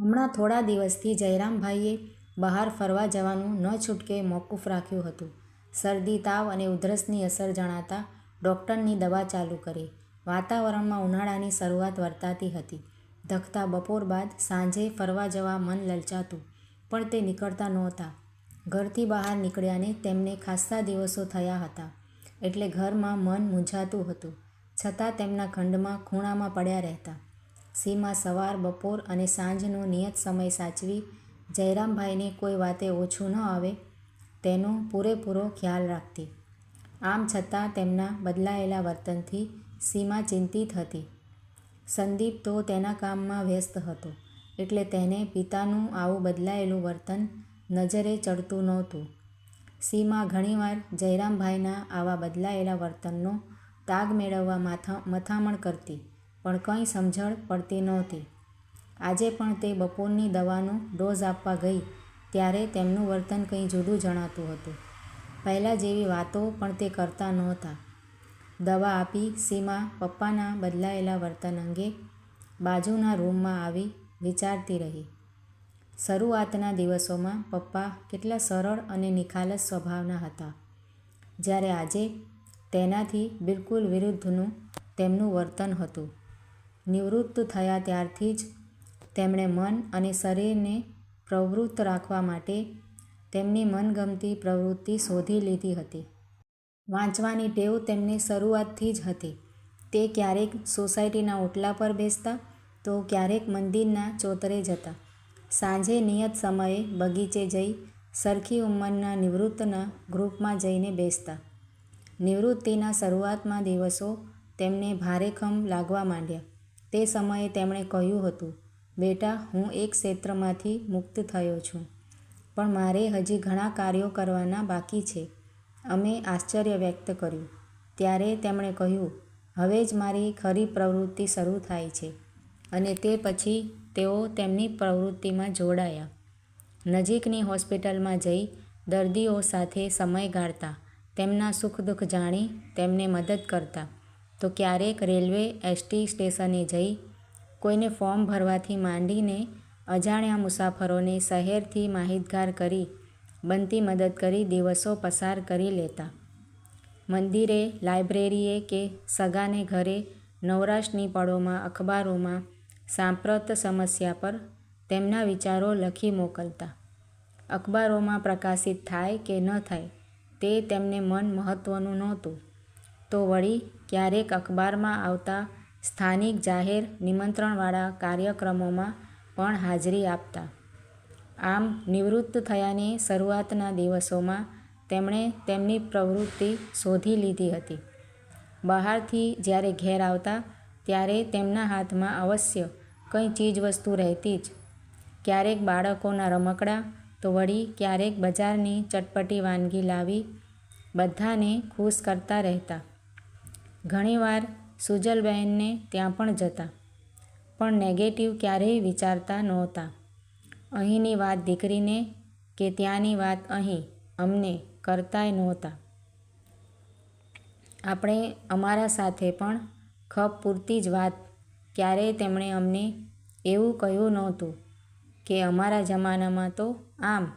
હમણાં થોડા દિવસથી જયરામભાઈએ બહાર ફરવા જવાનું ન છૂટકે મોકૂફ રાખ્યું હતું. શરદી તાવ અને ઉધરસની અસર જણાતા ડોક્ટરની દવા ચાલુ કરી. વાતાવરણમાં ઉનાળાની શરૂઆત વર્તાતી હતી. ધખતા બપોર બાદ સાંજે ફરવા જવા મન લલચાતું, પણ તે નીકળતા નહોતા. ઘરથી બહાર નીકળ્યાને તેમને ખાસ્સા દિવસો થયા હતા, એટલે ઘરમાં મન મૂંઝાતું હતું, છતાં તેમના ખંડમાં ખૂણામાં પડ્યા રહેતા. સીમા સવાર, બપોર અને સાંજનો નિયત સમય સાચવી જયરામભાઈને કોઈ વાતે ઓછું ન આવે તેનો પૂરેપૂરો ખ્યાલ રાખતી. આમ છતાં તેમના બદલાયેલા વર્તનથી સીમા ચિંતિત હતી. સંદીપ તો તેના કામમાં વ્યસ્ત હતો, એટલે તેને પિતાનું આવું બદલાયેલું વર્તન નજરે ચડતું નહોતું. સીમા ઘણીવાર જયરામભાઈના આવા બદલાયેલા વર્તનનો તાગ મેળવવા મથામણ કરતી, પણ કંઈ સમજણ પડતી નહોતી. આજે પણ તે બપોરની દવાનો ડોઝ આપવા ગઈ ત્યારે તેમનું વર્તન કંઈ જુદું જણાતું હતું. પહેલાં જેવી વાતો પણ તે કરતા નહોતા. દવા આપી સીમા પપ્પાના બદલાયેલા વર્તન અંગે બાજુના રૂમમાં આવી વિચારતી રહી. શરૂઆતના દિવસોમાં પપ્પા કેટલા સરળ અને નિખાલસ સ્વભાવના હતા, જ્યારે આજે તેનાથી બિલકુલ વિરુદ્ધનું તેમનું વર્તન હતું. નિવૃત્ત થયા ત્યારથી જ તેમણે મન અને શરીરને પ્રવૃત્ત રાખવા માટે તેમની મનગમતી પ્રવૃત્તિ શોધી લીધી હતી. વાંચવાની ટેવ તેમને શરૂઆતથી જ હતી. તે ક્યારેક સોસાયટીના ઓટલા પર બેસતા, તો ક્યારેક મંદિરના ચોતરે જતા. સાંજે નિયત સમયે બગીચે જઈ સરખી ઉંમરના નિવૃત્તના ગ્રુપમાં જઈને બેસતા. નિવૃત્તિના શરૂઆતમાં દિવસો તેમને ભારેખમ લાગવા માંડ્યા. તે સમયે તેમણે કહ્યું હતું, "બેટા, હું એક ક્ષેત્રમાંથી મુક્ત થયો છું, પણ મારે હજી ઘણા કાર્યો કરવાના બાકી છે." અમે આશ્ચર્ય વ્યક્ત કર્યું. ત્યારે તેમણે કહ્યું, "હવે જ મારી ખરી પ્રવૃત્તિ શરૂ થાય છે." અને તે પછી તેઓ તેમની પ્રવૃત્તિમાં જોડાયા. નજીકની હોસ્પિટલમાં જઈ દર્દીઓ સાથે સમય ગાળતા, તેમના સુખ-દુઃખ જાણી તેમને મદદ કરતા, તો ક્યારેક રેલવે, એસટી સ્ટેશને જઈ કોઈને ફોર્મ ભરવાથી માંડીને અજાણ્યા મુસાફરોને શહેરથી માહિતગાર કરી બનતી મદદ કરી દિવસો પસાર કરી લેતા. મંદિરે, લાઇબ્રેરીએ કે સગાને ઘરે નવરાશની પળોમાં અખબારોમાં સાંપ્રત સમસ્યા પર તેમના વિચારો લખી મોકલતા. અખબારોમાં પ્રકાશિત થાય કે ન થાય તે તેમને મન મહત્ત્વનું નહોતું. તો વળી ક્યારેક અખબારમાં આવતા સ્થાનિક જાહેર નિમંત્રણવાળા કાર્યક્રમોમાં પણ હાજરી આપતા. આમ નિવૃત્ત થયાની શરૂઆતના દિવસોમાં તેમણે તેમની પ્રવૃત્તિ શોધી લીધી હતી. બહારથી જ્યારે ઘેર આવતા ત્યારે તેમના હાથમાં અવશ્ય કંઈ ચીજવસ્તુ રહેતી જ. ક્યારેક બાળકોના રમકડાં, તો વળી ક્યારેક બજારની ચટપટી વાનગી લાવી બધાને ખુશ કરતા રહેતા. ઘણીવાર સુજલબહેનને ત્યાં પણ જતા, પણ નેગેટિવ ક્યારેય વિચારતા નહોતા. અહીંની વાત દીકરીને કે ત્યાંની વાત અહીં, અમને કરતાય નહોતા. આપણે અમારા સાથે પણ ખપ પૂરતી જ વાત. ક્યારેય તેમણે અમને એવું કહ્યું નહોતું કે અમારા જમાનામાં તો આમ,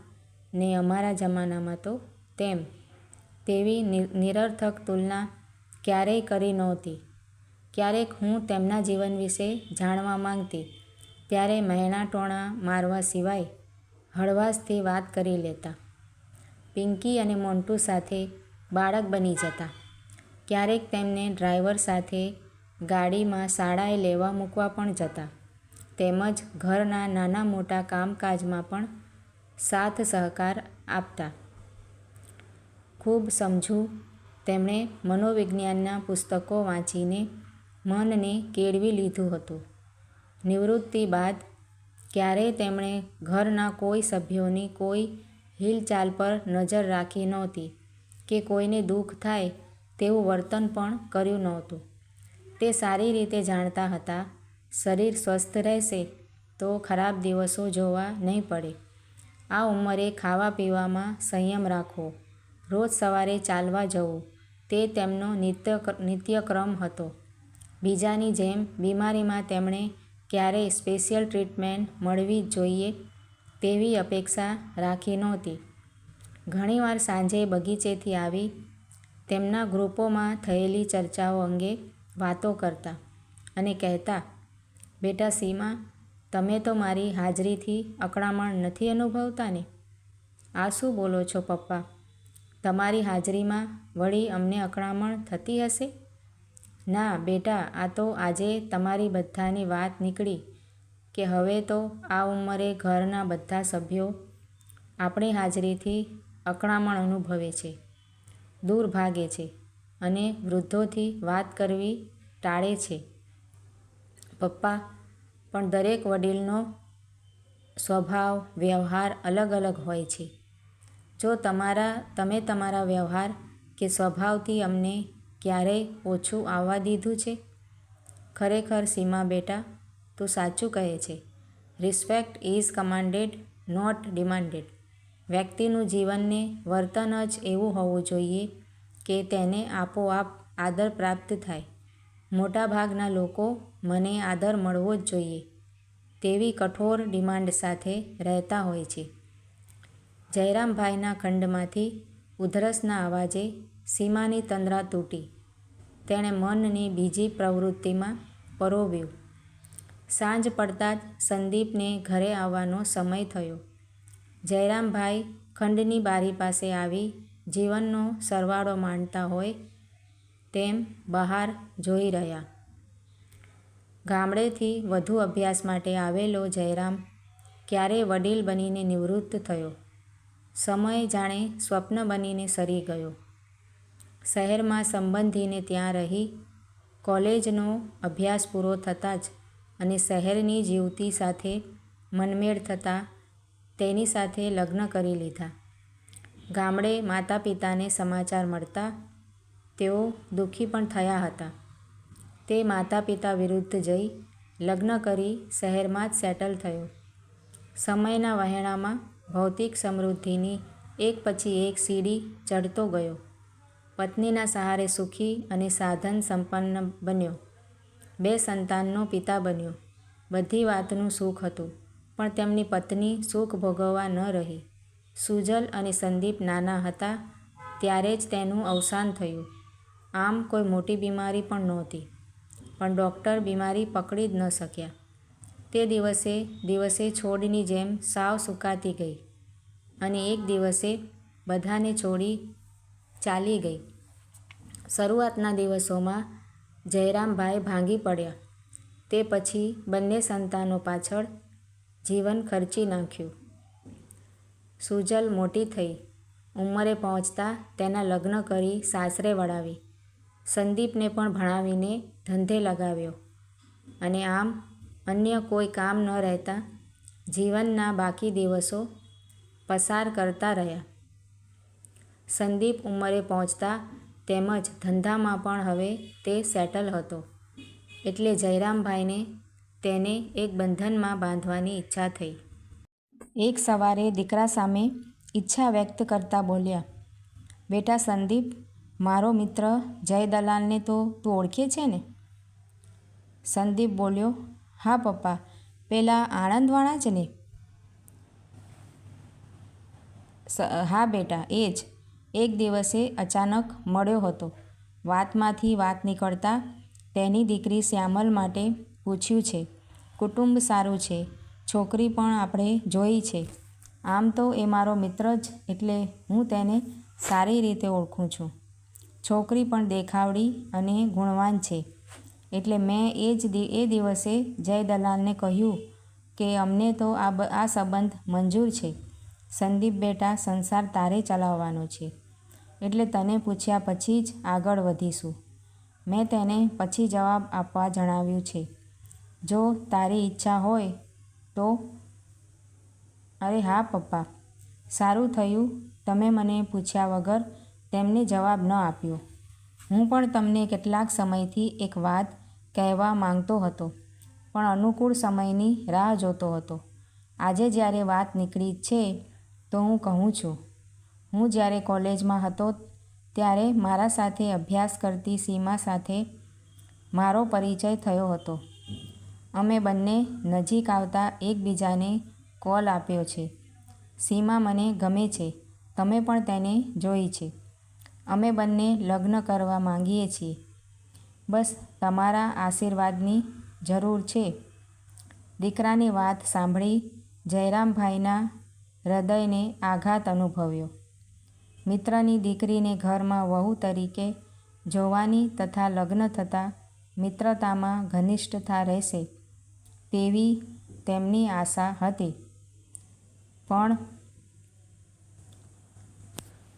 ને અમારા જમાનામાં તો તેમ. તેવી નિરર્થક તુલના ક્યારેય કરી નહોતી. ક્યારેક હું તેમના જીવન વિશે જાણવા માંગતી, ત્યારે મહેણાંટોણાં મારવા સિવાય હળવાશથી વાત કરી લેતા. પિંકી અને મોન્ટુ સાથે બાળક બની જતા. ક્યારેક તેમને ડ્રાઈવર સાથે ગાડીમાં શાળાએ લેવા-મૂકવા પણ જતા. તેમજ ઘરના નાના-મોટા કામકાજમાં પણ સાથ-સહકાર આપતા. ખૂબ સમજુ તેમણે મનોવિજ્ઞાનના પુસ્તકો વાંચીને મનને કેળવી લીધું હતું. નિવૃત્તિ બાદ ક્યારેય તેમણે ઘરના કોઈ સભ્યોની કોઈ હિલચાલ પર નજર રાખી નહોતી કે કોઈને દુઃખ થાય તેવું વર્તન પણ કર્યું નહોતું. તે સારી રીતે જાણતા હતા, શરીર સ્વસ્થ રહેશે તો ખરાબ દિવસો જોવા નહીં પડે. આ ઉંમરે ખાવા-પીવામાં સંયમ રાખવો, રોજ સવારે ચાલવા જવું તે તેમનો નિત્યક્રમ હતો. બીજાની જેમ બીમારીમાં તેમણે ક્યારેય સ્પેશિયલ ટ્રીટમેન્ટ મળવી જોઈએ તેવી અપેક્ષા રાખી નહોતી. ઘણીવાર સાંજે બગીચેથી આવી તેમના ગ્રુપોમાં થયેલી ચર્ચાઓ અંગે વાતો કરતા અને કહેતા, "બેટા સીમા, તમે તો મારી હાજરીથી અકળામણ નથી અનુભવતા ને? આ શું બોલો છો પપ્પા? તમારી હાજરીમાં વળી અમને અકળામણ થતી હશે? ના બેટા આ તો આજે તમારી બધાની વાત નીકળી કે હવે તો આ ઉંમરે ઘરના બધા સભ્યો આપણી હાજરીથી અકળામણ અનુભવે છે, દૂર ભાગે છે અને વૃદ્ધોથી વાત કરવી ટાળે છે. પપ્પા, પણ દરેક વડીલનો સ્વભાવ, વ્યવહાર અલગ અલગ હોય છે. જો તમારા તમે તમારા વ્યવહાર કે સ્વભાવથી અમને ક્યારેય ઓછું આવવા દીધું છે? ખરેખર સીમા બેટા, તું સાચું કહે છે. Respect is commanded not demanded. વ્યક્તિનું જીવનને વર્તન જ એવું હોવું જોઈએ કે તેને આપોઆપ આદર પ્રાપ્ત થાય. મોટાભાગના લોકો મને આદર મળવો જ જોઈએ તેવી કઠોર ડિમાન્ડ સાથે રહેતા હોય છે. જયરામભાઈના ખંડમાંથી ઉધરસના અવાજે સીમાની તંદ્રા તૂટી. તેણે મનને બીજી પ્રવૃત્તિમાં પરોવ્યું. સાંજ પડતાં જ સંદીપને ઘરે આવવાનો સમય થયો. જયરામભાઈ ખંડની બારી પાસે આવી જીવનનો સરવાળો માંડતા હોય તેમ બહાર જોઈ રહ્યા. ગામડેથી વધુ અભ્યાસ માટે આવેલો જયરામ ક્યારે વડીલ બનીને નિવૃત્ત થયો. સમય જાણે સ્વપ્ન બનીને સરી ગયો. શહેરમાં સંબંધીને ત્યાં રહી, કોલેજનો અભ્યાસ પૂરો થતાં જ અને શહેરની જીવતી સાથે મનમેળ થતાં તેની સાથે લગ્ન કરી લીધા. ગામડે માતા-પિતાને સમાચાર મળતા તેઓ દુઃખી પણ થયા હતા. તે માતા-પિતા વિરુદ્ધ જઈ લગ્ન કરી શહેરમાં જ સેટલ થયો. સમયના વહેણમાં ભૌતિક સમૃદ્ધિની એક પછી એક સીડી ચડતો ગયો. પત્નીના સહારે સુખી અને સાધન સંપન્ન બન્યો. બે સંતાનનો પિતા બન્યો. બધી વાતનું સુખ હતું પણ તેમની પત્ની સુખ ભોગવવા ન રહી. સુજલ અને સંદીપ નાના હતા ત્યારે જ તેનું અવસાન થયું. આમ કોઈ મોટી બીમારી પણ નહોતી, પણ ડૉક્ટર બીમારી પકડી જ ન શક્યા. તે દિવસે દિવસે છોડની જેમ સાવ સુકાતી ગઈ અને એક દિવસે બધાને છોડી ચાલી ગઈ. શરૂઆતના દિવસોમાં જયરામભાઈ ભાંગી પડ્યા. તે પછી બંને સંતાનો પાછળ જીવન ખર્ચી નાખ્યું. સુજલ મોટી થઈ. ઉંમરે પહોંચતા તેના લગ્ન કરી સાસરે વળાવી. સંદીપને પણ ભણાવીને ધંધે લગાવ્યો અને આમ અન્ય કોઈ કામ ન રહેતા જીવનના બાકી દિવસો પસાર કરતા રહ્યા. સંદીપ ઉંમરે પહોંચતા તેમજ ધંધામાં પણ હવે તે સેટલ હતો એટલે જયરામભાઈને તેને એક બંધનમાં બાંધવાની ઈચ્છા થઈ. એક સવારે દીકરા સામે ઈચ્છા વ્યક્ત કરતા બોલ્યા, "બેટા સંદીપ, મારો મિત્ર જય દલાલને તો તું ઓળખે છે ને?" સંદીપ બોલ્યો, "હા પપ્પા, પેલા આણંદવાળા જ ને?" "હા બેટા એ જ. એક દિવસે અચાનક મળ્યો હતો. વાતમાંથી વાત નીકળતા તેની દીકરી શ્યામલ માટે પૂછ્યું છે. કુટુંબ સારું છે. છોકરી પણ આપણે જોઈ છે. આમ તો એ મારો મિત્ર જ એટલે હું તેને સારી રીતે ઓળખું છું. છોકરી પણ દેખાવડી અને ગુણવાન છે એટલે મેં એ જ એ દિવસે જય દલાલને કહ્યું કે અમને તો આ સંબંધ મંજૂર છે. સંદીપ બેટા સંસાર તારે ચલાવવાનો છે એટલે તને પૂછ્યા પછી જ આગળ વધીશું. મેં તેને પછી જવાબ આપવા જણાવ્યું છે. જો તારી ઈચ્છા હોય તો." "અરે હા પપ્પા, સારું થયું તમે મને પૂછ્યા વગર તેમને જવાબ ન આપ્યો. હું પણ તમને કેટલાક સમયથી એક વાત કહેવા માંગતો હતો, પણ અનુકૂળ સમયની રાહ જોતો હતો. આજે જ્યારે વાત નીકળી છે તો હું કહું છું. હું જ્યારે કોલેજમાં હતો ત્યારે મારા સાથે અભ્યાસ કરતી સીમા સાથે મારો પરિચય થયો હતો. અમે બંને નજીક આવતા એકબીજાને કોલ આપ્યો છે. સીમા મને ગમે છે. તમે પણ તેને જોઈ છે. અમે બંને લગ્ન કરવા માંગીએ છીએ. બસ તમારા આશીર્વાદની જરૂર છે. દીકરાની વાત સાંભળી જયરામભાઈના હૃદયને આઘાત અનુભવ્યો. મિત્રની દીકરીને ઘરમાં વહુ તરીકે જોવાની તથા લગ્ન થતાં મિત્રતામાં ઘનિષ્ઠતા રહેશે તેવી તેમની આશા હતી. પણ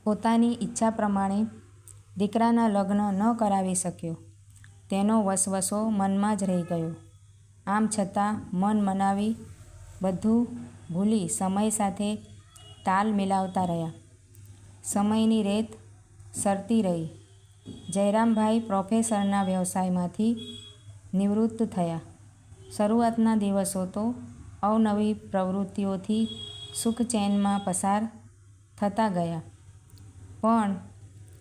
પોતાની ઈચ્છા પ્રમાણે દીકરાના લગ્ન ન કરાવી શક્યો તેનો વસવસો મનમાં જ રહી ગયો. આમ છતાં મન મનાવી બધું ભૂલી સમય સાથે તાલ મિલાવતા રહ્યા. સમયની રેત સરતી રહી. જયરામભાઈ પ્રોફેસરના વ્યવસાયમાંથી નિવૃત્ત થયા. શરૂઆતના દિવસો તો અવનવી પ્રવૃત્તિઓથી સુખચેનમાં પસાર થતા ગયા. પણ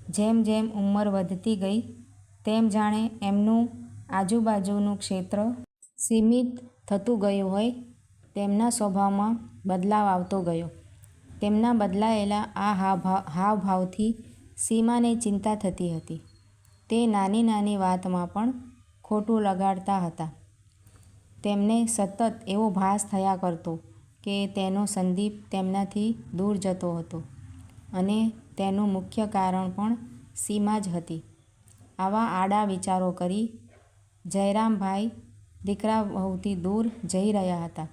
જેમ જેમ ઉંમર વધતી ગઈ તેમ જાણે એમનું આજુબાજુનું ક્ષેત્ર સીમિત થતું ગયું હોય, તેમના સ્વભાવમાં બદલાવ આવતો ગયો. તેમના બદલાયેલા આ હાવભાવથી સીમાને ચિંતા થતી હતી. તે નાની નાની વાતમાં પણ ખોટું લગાડતા હતા. તેમને સતત એવો ભાસ થયા કરતો કે તેનો સંદીપ તેમનાથી દૂર જતો હતો અને તેનું મુખ્ય કારણ પણ સીમા જ હતી. આવા આડા વિચારો કરી જયરામભાઈ દીકરા વહુથી દૂર જઈ રહ્યા હતા.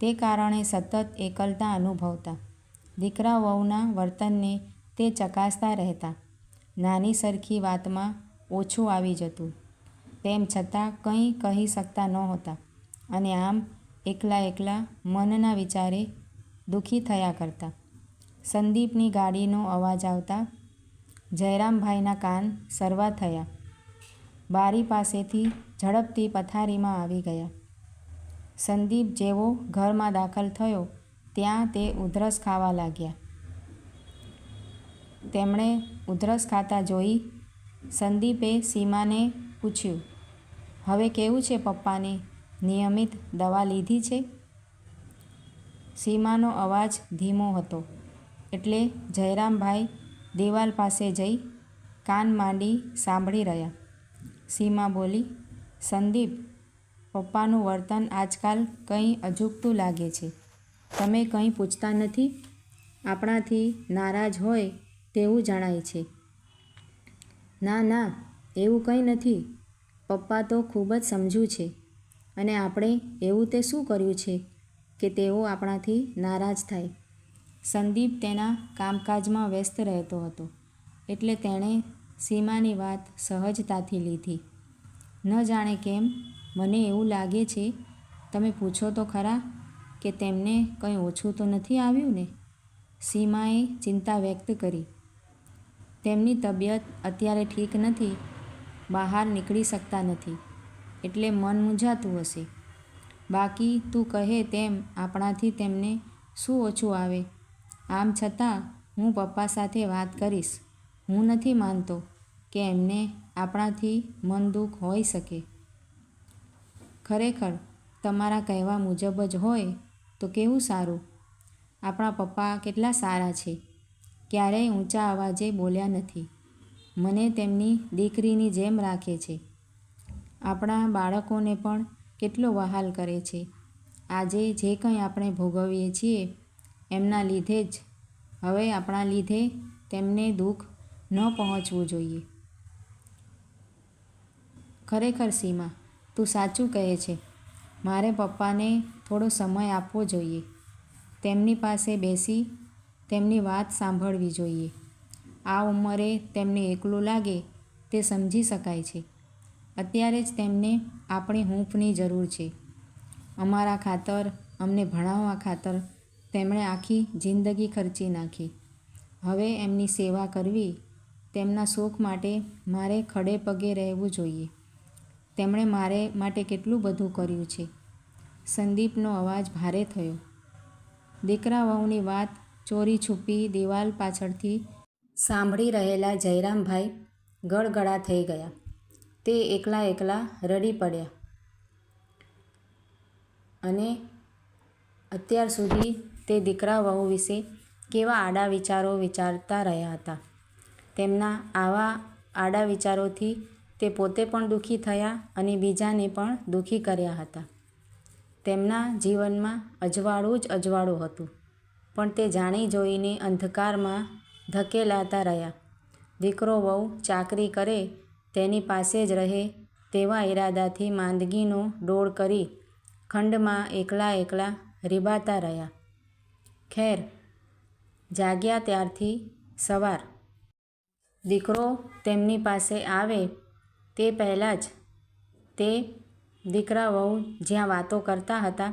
તે કારણે સતત એકલતા અનુભવતા. દીકરા વહુના વર્તનને તે ચકાસતા રહેતા. નાની સરખી વાતમાં ઓછું આવી જતું. તેમ છતાં કંઈ કહી શકતા નહોતા અને આમ એકલા એકલા મનના વિચારે દુ:ખી થયા કરતા. સંદીપની ગાડીનો અવાજ આવતા જયરામભાઈના કાન સરવા થયા. બારી પાસેથી ઝડપથી પથારીમાં આવી ગયા. સંદીપ જેવો ઘરમાં દાખલ થયો ત્યાં તે ઉધરસ ખાવા લાગ્યા. તેમણે ઉધરસ ખાતા જોઈ સંદીપે સીમાને પૂછ્યું, હવે કેવું છે પપ્પાને નિયમિત દવા લીધી છે? સીમાનો અવાજ ધીમો હતો એટલે જયરામભાઈ દિવાલ પાસે જઈ કાન માંડી સાંભળી રહ્યા. સીમા બોલી, સંદીપ, પપ્પાનું વર્તન આજકાલ કંઈ અજુગતું લાગે છે. તમે કંઈ પૂછતા નથી? આપણાથી નારાજ હોય તેવું જણાય છે. ના ના એવું કંઈ નથી. પપ્પા તો ખૂબ જ સમજુ છે અને આપણે એવું તે શું કર્યું છે કે તેઓ આપણાથી નારાજ થાય? સંદીપ તેના કામકાજમાં વ્યસ્ત રહેતો હતો એટલે તેણે સીમાની વાત સહજતાથી લીધી. ન જાણે કેમ, મને એવું લાગે છે, તમે પૂછો તો ખરા, કે તેમને કંઈ ઓછું તો નથી આવ્યું ને? સીમાએ ચિંતા વ્યક્ત કરી. તેમની તબિયત અત્યારે ઠીક નથી, બહાર નીકળી શકતા નથી, એટલે મન મૂંઝાતું હશે. બાકી તું કહે તેમ આપણાથી તેમને શું ઓછું આવે? આમ છતાં, હું પપ્પા સાથે વાત કરીશ. હું નથી માનતો કે એમને આપણાથી મન દુઃખ હોઈ શકે. ખરેખર, તમારા કહેવા મુજબ જ હોય તો કેવું સારું. આપણા પપ્પા કેટલા સારા છે. ક્યારેય ઊંચા અવાજે બોલ્યા નથી. મને તેમની દીકરીની જેમ રાખે છે. આપણા બાળકોને પણ કેટલો વહાલ કરે છે. આજે જે કંઈ આપણે ભોગવીએ છીએ એમના લીધે જ હવે આપણા લીધે તેમને દુઃખ ન પહોંચવું જોઈએ. ખરેખર સીમા, તું સાચું કહે છે. મારે પપ્પાને થોડો સમય આપવો જોઈએ. તેમની પાસે બેસી તેમની વાત સાંભળવી જોઈએ. આ ઉંમરે તેમને એકલું લાગે તે સમજી શકાય છે. અત્યારે જ તેમને આપણી હૂંફની જરૂર છે. અમારા ખાતર, અમને ભણાવવા ખાતર તેમણે આખી જિંદગી ખર્ચી નાખી. હવે એમની સેવા કરવી, તેમના સુખ માટે મારે ખડે પગે રહેવું જોઈએ. તેમણે મારે માટે કેટલું બધું કર્યું છે. સંદીપનો અવાજ ભારે થયો. દીકરા વહુની વાત ચોરી છુપી દિવાલ પાછળથી સાંભળી રહેલા જયરામભાઈ ગળગળા થઈ ગયા. તે એકલા એકલા રડી પડ્યા. અને અત્યાર સુધી તે દીકરા વહુ વિશે કેવા આડા વિચારો વિચારતા રહ્યા હતા. તેમના આવા આડા વિચારોથી તે પોતે પણ દુઃખી થયા અને બીજાને પણ દુઃખી કર્યા હતા. તેમના જીવનમાં અજવાળું જ અજવાળું હતું, પણ તે જાણી જોઈને અંધકારમાં ધકેલાતા રહ્યા. દીકરો વહુ ચાકરી કરે, તેની પાસે જ રહે તેવા ઈરાદાથી માંદગીનો ડોળ કરી ખંડમાં એકલા એકલા રીબાતા રહ્યા. ખેર, જાગ્યા ત્યારથી સવાર. દીકરો તેમની પાસે આવે તે પહેલાં જ તે દીકરા વહુ જ્યાં વાતો કરતા હતા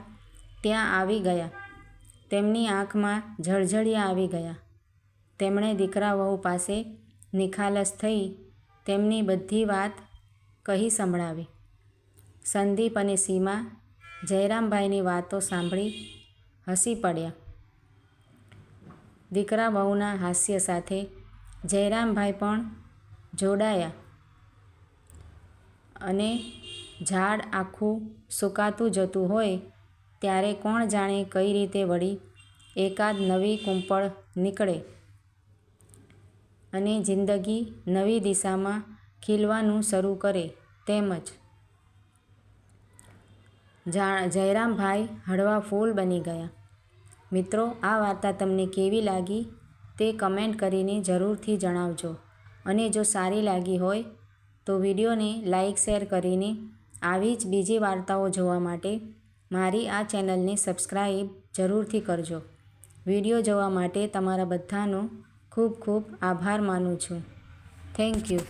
ત્યાં આવી ગયા. તેમની આંખમાં ઝળઝળિયા આવી ગયા. તેમણે દીકરા વહુ પાસે નિખાલસ થઈ તેમની બધી વાત કહી સંભળાવી. સંદીપ અને સીમા જયરામભાઈની વાતો સાંભળી હસી પડ્યા. દીકરા વહુના હાસ્ય સાથે જયરામભાઈ પણ જોડાયા અને ઝાડ આખું સુકાતું જતું હોય ત્યારે કોણ જાણે કઈ રીતે વળી એકાદ નવી કૂંપળ નીકળે અને જિંદગી નવી દિશામાં ખીલવાનું શરૂ કરે તેમજ જયરામભાઈ હળવા ફૂલ બની ગયા. મિત્રો, આ વાર્તા તમને કેવી લાગી તે કમેન્ટ કરીને જરૂરથી જણાવજો. અને જો સારી લાગી હોય તો વિડીયોને લાઈક, શેર કરીને આવી જ બીજી વાર્તાઓ જોવા માટે મારી આ ચેનલને સબસ્ક્રાઈબ જરૂરથી કરજો. વીડિયો જોવા માટે તમારા બધાનો ખૂબ ખૂબ આભાર માનું છું. Thank you.